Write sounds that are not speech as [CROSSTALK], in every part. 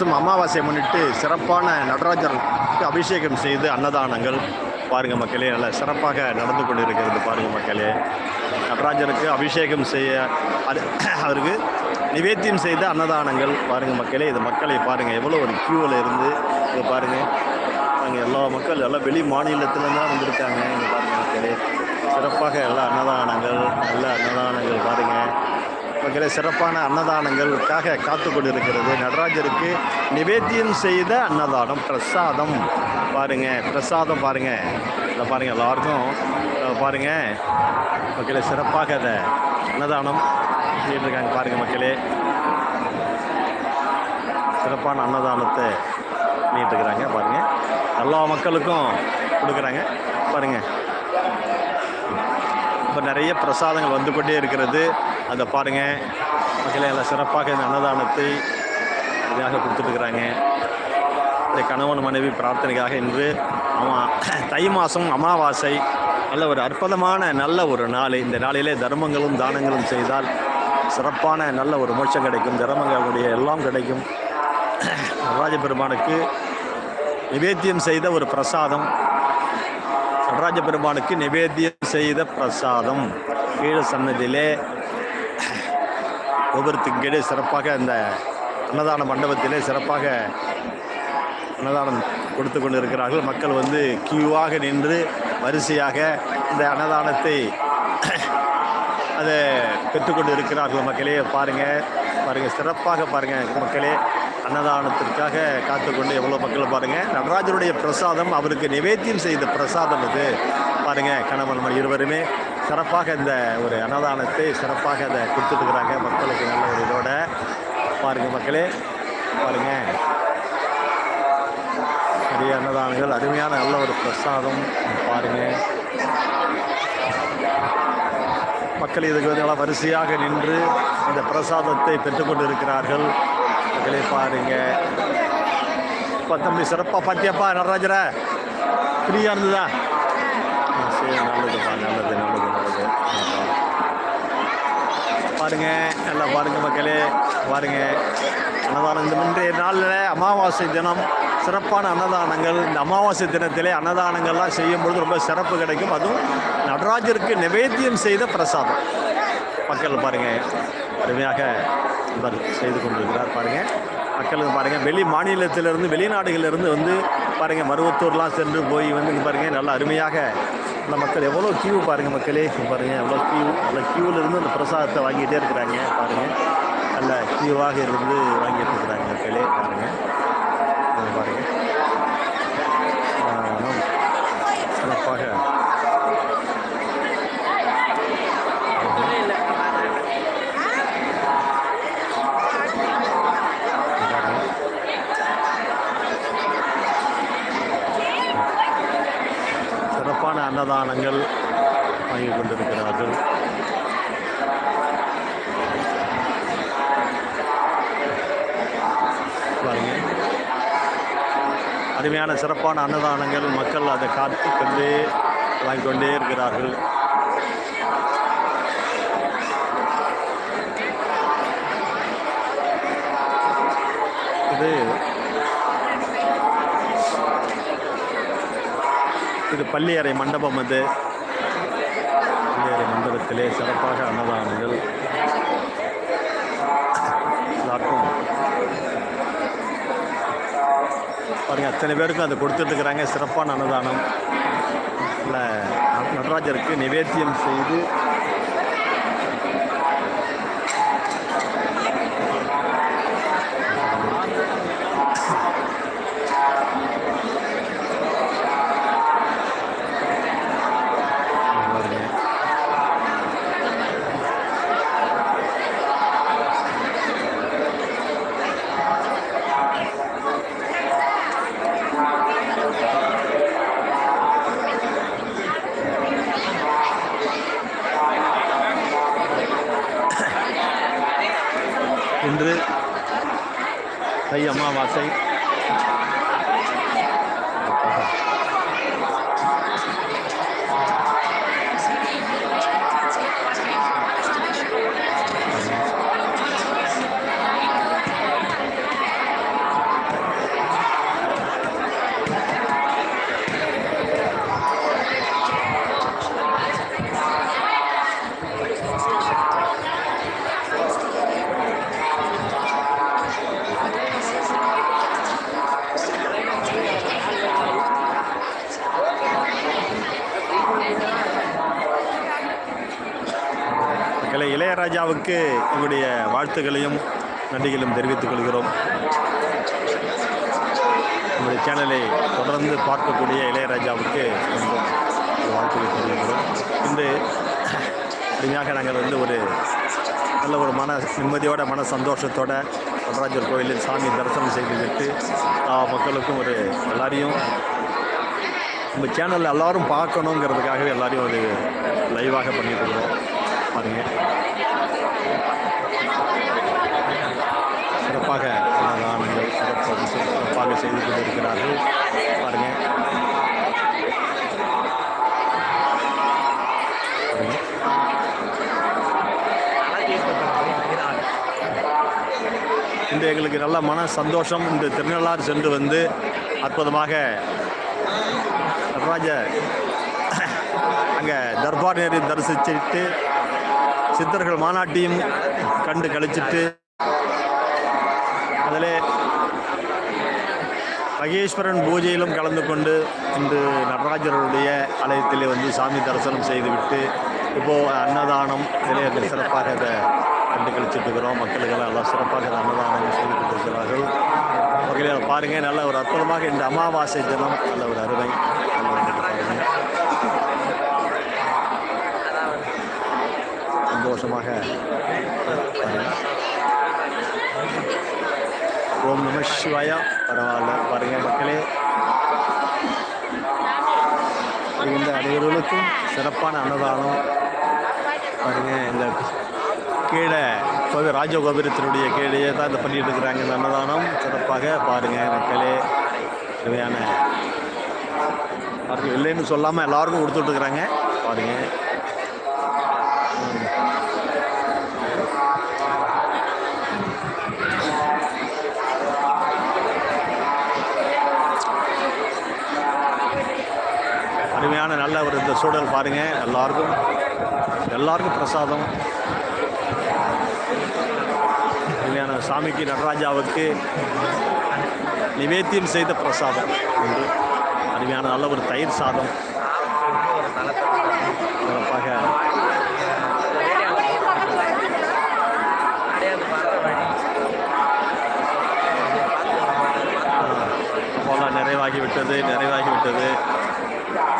மாதம் அமாவாசையை முன்னிட்டு சிறப்பான நடராஜர் அபிஷேகம் செய்து அன்னதானங்கள். பாருங்க மக்களே நல்ல சிறப்பாக நடந்து கொண்டிருக்கிறது பாருங்க மக்களே. நடராஜருக்கு அபிஷேகம் செய்ய அது [CLEARS THROAT] அவருக்கு நிவேத்தியம் செய்த அன்னதானங்கள். பாருங்க மக்களே இது மக்களை பாருங்க எவ்வளோ ஒரு கியூவில் இருந்து இதை பாருங்க. அங்கே எல்லா மக்கள் எல்லாம் வெளி மாநிலத்துலேருந்து தான் வந்திருக்காங்க. இங்கே பாருங்க மக்களே சிறப்பாக எல்லா அன்னதானங்கள் நல்ல அன்னதானங்கள் பாருங்கள் மக்களே சிறப்பான அன்னதானங்களுக்காக காத்து கொண்டிருக்கிறது. நடராஜருக்கு நிவேத்தியம் செய்த அன்னதானம் பிரசாதம். பாருங்கள் பிரசாதம் பாருங்கள் இதை பாருங்கள் எல்லாருக்கும் பாருங்கள் பாருங்க. மக்களே சிறப்பாக அதை அன்னதானம் பண்ணிட்டு இருக்காங்க பாருங்கள் மக்களே. சிறப்பான அன்னதானத்தை பண்ணிட்டு இருக்கிறாங்க பாருங்கள் எல்லா மக்களுக்கும் கொடுக்குறாங்க பாருங்கள் இப்போ நிறைய பிரசாதங்கள் வந்து கொண்டே இருக்கிறது. அதை பாருங்க மக்களே எல்லாம் சிறப்பாக இந்த அன்னதானத்தை இதாக கொடுத்துட்ருக்குறாங்க இந்த கணவன் மனைவி பிரார்த்தனைக்காக இன்று ஆமாம் தை மாதம் அமாவாசை நல்ல ஒரு அற்புதமான நல்ல ஒரு நாள். இந்த நாளிலே தர்மங்களும் தானங்களும் செய்தால் சிறப்பான நல்ல ஒரு மோட்சம் கிடைக்கும். தர்மங்களுடைய எல்லாம் கிடைக்கும். நடராஜ பெருமானுக்கு நிவேத்தியம் செய்த ஒரு பிரசாதம். நடராஜ பெருமானுக்கு நிவேத்தியம் செய்த பிரசாதம். கீழ சன்னதியிலே கோபுரத்துக்கு கீழே சிறப்பாக அந்த அன்னதான மண்டபத்திலே சிறப்பாக அன்னதானம் கொடுத்து கொண்டு இருக்கிறார்கள் மக்கள் வந்து கியூவாக நின்று வரிசையாக இந்த அன்னதானத்தை [COUGHS] அதை பெற்றுக்கொண்டு இருக்கிறார்கள் மக்களே பாருங்கள் பாருங்கள் சிறப்பாக பாருங்கள் மக்களே. அன்னதானத்திற்காக காத்துக்கொண்டு எவ்வளோ மக்கள் பாருங்கள் நடராஜருடைய பிரசாதம் அவருக்கு நிவேத்தியம் செய்த பிரசாதம் இது. பாருங்கள் கணவன் மணி இருவருமே சிறப்பாக இந்த ஒரு அன்னதானத்தை சிறப்பாக அதை கொடுத்துட்ருக்குறாங்க மக்களுக்கு நல்ல ஒரு இதோட. பாருங்கள் மக்களே பாருங்கள் நிறைய அன்னதானங்கள் அருமையான நல்ல ஒரு பிரசாதம் பாருங்கள் மக்கள் இதுக்கு வந்து நல்லா வரிசையாக நின்று இந்த பிரசாதத்தை பெற்றுக்கொண்டு இருக்கிறார்கள் மக்களே பாருங்கள் இப்போ தம்பி சிறப்பாக பார்த்தியாப்பா நடராஜரை? ஃப்ரீயாக இருந்ததா? சரி நல்லதுப்பா நல்லது நல்லது நல்லது. பாருங்க நல்லா பாருங்க மக்களே பாருங்க. அன்னதானம் இந்த இன்றைய நாளில் அமாவாசை தினம் சிறப்பான அன்னதானங்கள் இந்த அமாவாசை தினத்திலே அன்னதானங்கள்லாம் செய்யும்பொழுது ரொம்ப சிறப்பு கிடைக்கும். அதுவும் நடராஜருக்கு நிவேத்தியம் செய்த பிரசாதம். மக்கள் பாருங்கள் அருமையாக இவர் செய்து கொண்டிருக்கிறார் பாருங்கள் மக்களுக்கு பாருங்கள் வெளி மாநிலத்திலிருந்து வெளிநாடுகளிலிருந்து வந்து பாருங்கள் மருவத்தூர்லாம் சென்று போய் வந்து பாருங்கள் நல்லா அருமையாக இந்த மக்கள் எவ்வளோ கியூ பாருங்கள் மக்களே. பாருங்கள் எவ்வளோ கியூ அந்த கியூவிலிருந்து அந்த பிரசாதத்தை வாங்கிட்டே இருக்கிறாங்க பாருங்கள் நல்ல கியூவாக இருந்து வாங்கிட்டு இருக்கிறாங்க மக்களே பாருங்க இங்க பாருங்க ஆஹ், சிறப்பாக சிறப்பான அன்னதானங்கள் வாங்கி கொண்டிருக்கிறார்கள் பாருங்க அருமையான சிறப்பான அன்னதானங்கள் மக்கள் அதை காத்து கொண்டே வாங்கி கொண்டே இருக்கிறார்கள். இது இது பள்ளியறை மண்டபம் அது பள்ளியறை மண்டபத்திலே சிறப்பாக அன்னதானங்கள் எல்லாருக்கும் பாருங்கள் அத்தனை பேருக்கும் அதை கொடுத்துட்ருக்குறாங்க சிறப்பான அன்னதானம். இல்லை நடராஜருக்கு நிவேத்தியம் செய்து இன்று தை அமாவாசை ராஜாவுக்கு எங்களுடைய வாழ்த்துக்களையும் நன்றிகளும் தெரிவித்துக் கொள்கிறோம். நம்முடைய சேனலை தொடர்ந்து பார்க்கக்கூடிய இளையராஜாவுக்கு வாழ்த்துக்களை தெரிவிக்கிறோம். இன்று அருமையாக நாங்கள் வந்து ஒரு நல்ல ஒரு மன நிம்மதியோட மன சந்தோஷத்தோட நடராஜர் கோயிலில் சாமி தரிசனம் செய்துவிட்டு மக்களுக்கும் ஒரு எல்லாரையும் நம்ம சேனலில் எல்லாரும் பார்க்கணுங்கிறதுக்காகவே எல்லோரையும் ஒரு லைவாக பண்ணிட்டு இருக்கோம். பாருங்கள் சிறப்பாக அன்னதானங்கள் சிறப்பாக சிறப்பாக செய்து கொண்டிருக்கிறார்கள். பாருங்க. இந்த இன்று எங்களுக்கு நல்ல மன சந்தோஷம். இந்த திருநள்ளாறு சென்று வந்து அற்புதமாக நடராஜ அங்கே தர்பார் நேரில் தரிசிச்சுட்டு சித்தர்கள் மாநாட்டையும் கண்டு கழிச்சிட்டு அதில் மகேஸ்வரன் பூஜையிலும் கலந்து கொண்டு இன்று நடராஜருடைய ஆலயத்திலே வந்து சாமி தரிசனம் செய்துவிட்டு இப்போது அன்னதானம் இதிலே சிறப்பாக அதை கண்டு கழிச்சிட்டு இருக்கிறோம் மக்களுக்கெல்லாம் எல்லாம் சிறப்பாக இந்த அன்னதானம் செய்து கொண்டிருக்கிறார்கள் வகையில் பாருங்கள் நல்ல ஒரு அற்புதமாக இந்த அமாவாசை தினம் நல்ல ஒரு அருமை. சந்தோஷமாக ஓம் நம சிவாயா. பரவாயில்ல பாருங்க மக்களே. இந்த அனைவர்களுக்கும் சிறப்பான அன்னதானம். பாருங்க இந்த கீழே கோவில் ராஜகோபுரத்தினுடைய கீழே தான் இந்த பண்ணிட்டு இருக்கிறாங்க இந்த அன்னதானம். சிறப்பாக பாருங்க மக்களே. தேவையான பாருங்க இல்லைன்னு சொல்லாமல் எல்லாருக்கும் கொடுத்துட்டு இருக்கிறாங்க பாருங்க அருமையான நல்ல ஒரு இந்த சூழல் பாருங்க. எல்லாருக்கும் எல்லாருக்கும் பிரசாதம். அருமையான சாமிக்கு நடராஜாவுக்கு நிவேத்தியம் செய்த பிரசாதம். உண்டு. அருமையான நல்ல ஒரு தயிர் சாதம். சிறப்பாக. நிறைவாகிவிட்டது நிறைவாகிவிட்டது.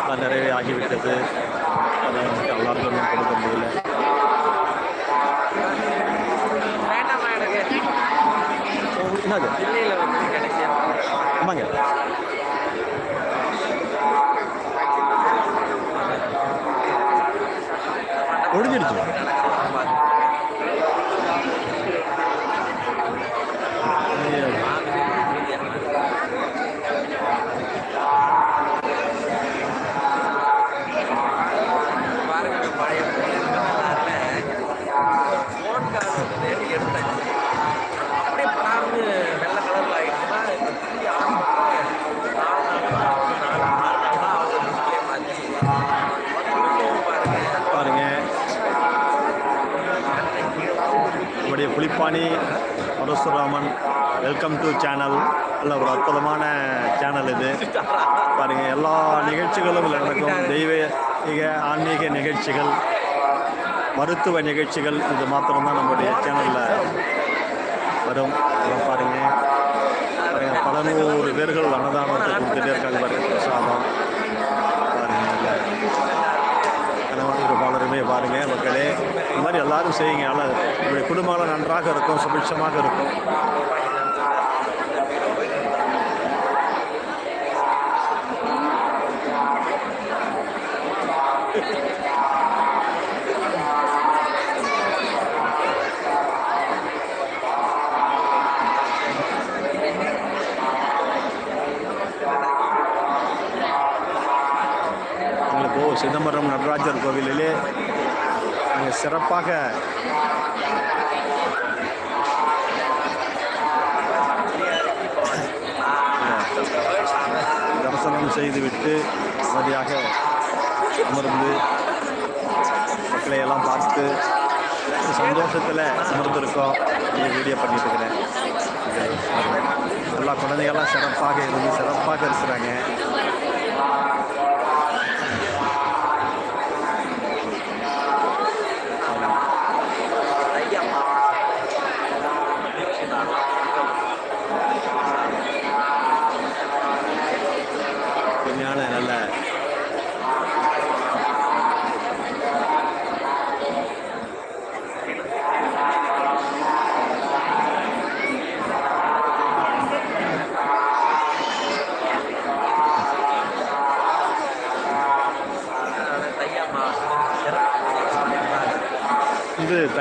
எல்லாம் நிறைவே ஆகிவிட்டது அதை நமக்கு எல்லாருக்கும் நம்முடைய Pulippani Parasuraman welcome to channel நல்ல ஒரு அற்புதமான சேனல் இது. பாருங்கள் எல்லா நிகழ்ச்சிகளும் நடக்கும். தெய்வீக ஆன்மீக நிகழ்ச்சிகள் மருத்துவ நிகழ்ச்சிகள் இது மாத்திரம்தான் நம்முடைய சேனலில் வரும். இதெல்லாம் பாருங்கள் பாருங்கள் பல நூறு பேர்கள் அன்னதானத்தை கொடுத்துட்டே இருக்காங்க பாருங்கள் பிரசாதம். பாருங்கள் கணவன் பாலருமே மக்களே. இந்த மாதிரி எல்லாரும் செய்யுங்க. ஆனால் நம்முடைய குடும்பம் நன்றாக இருக்கும் சுபிட்சமாக இருக்கும். சிதம்பரம் நடராஜர் கோவிலிலே மிக சிறப்பாக தரிசனம் செய்துவிட்டு சரியாக அமர்ந்து மக்களை எல்லாம் பார்த்து சந்தோஷத்தில் அமர்ந்திருக்கோம். நீங்கள் வீடியோ பண்ணிட்டு இருக்கிறேன் எல்லா குழந்தைகள்லாம் சிறப்பாக இருந்து சிறப்பாக இருக்கிறாங்க.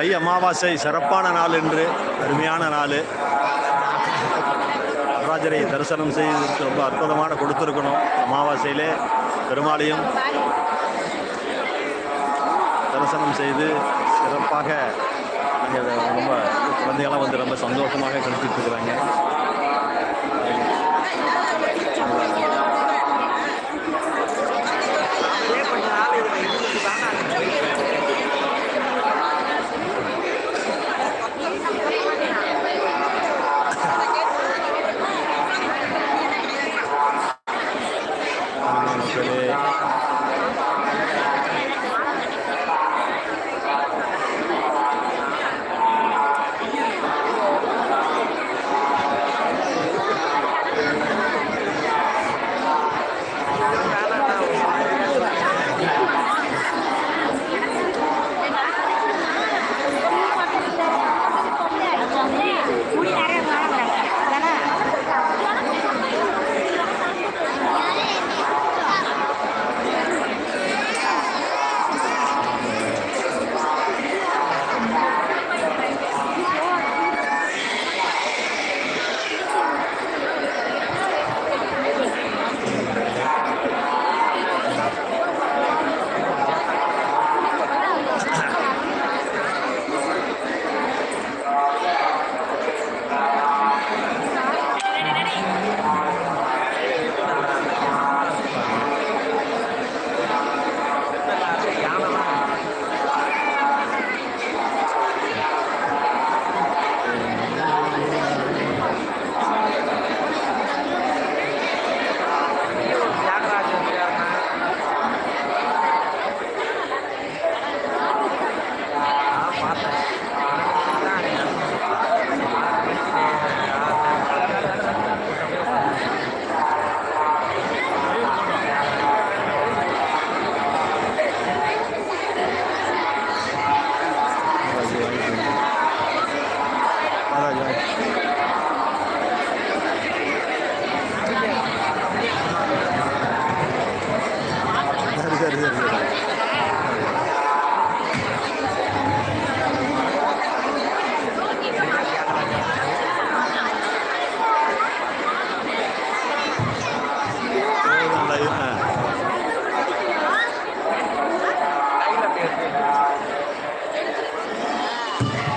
தை அமாவாசை சிறப்பான நாள் என்று அருமையான நாள். நடராஜரை தரிசனம் செய்து ரொம்ப அற்புதமான கொடுத்துருக்கணும் அமாவாசையிலே பெருமாளையும் தரிசனம் செய்து சிறப்பாக ரொம்ப குழந்தைகளாம் வந்து ரொம்ப சந்தோஷமாக கழிச்சிட்டு இருக்கிறாங்க.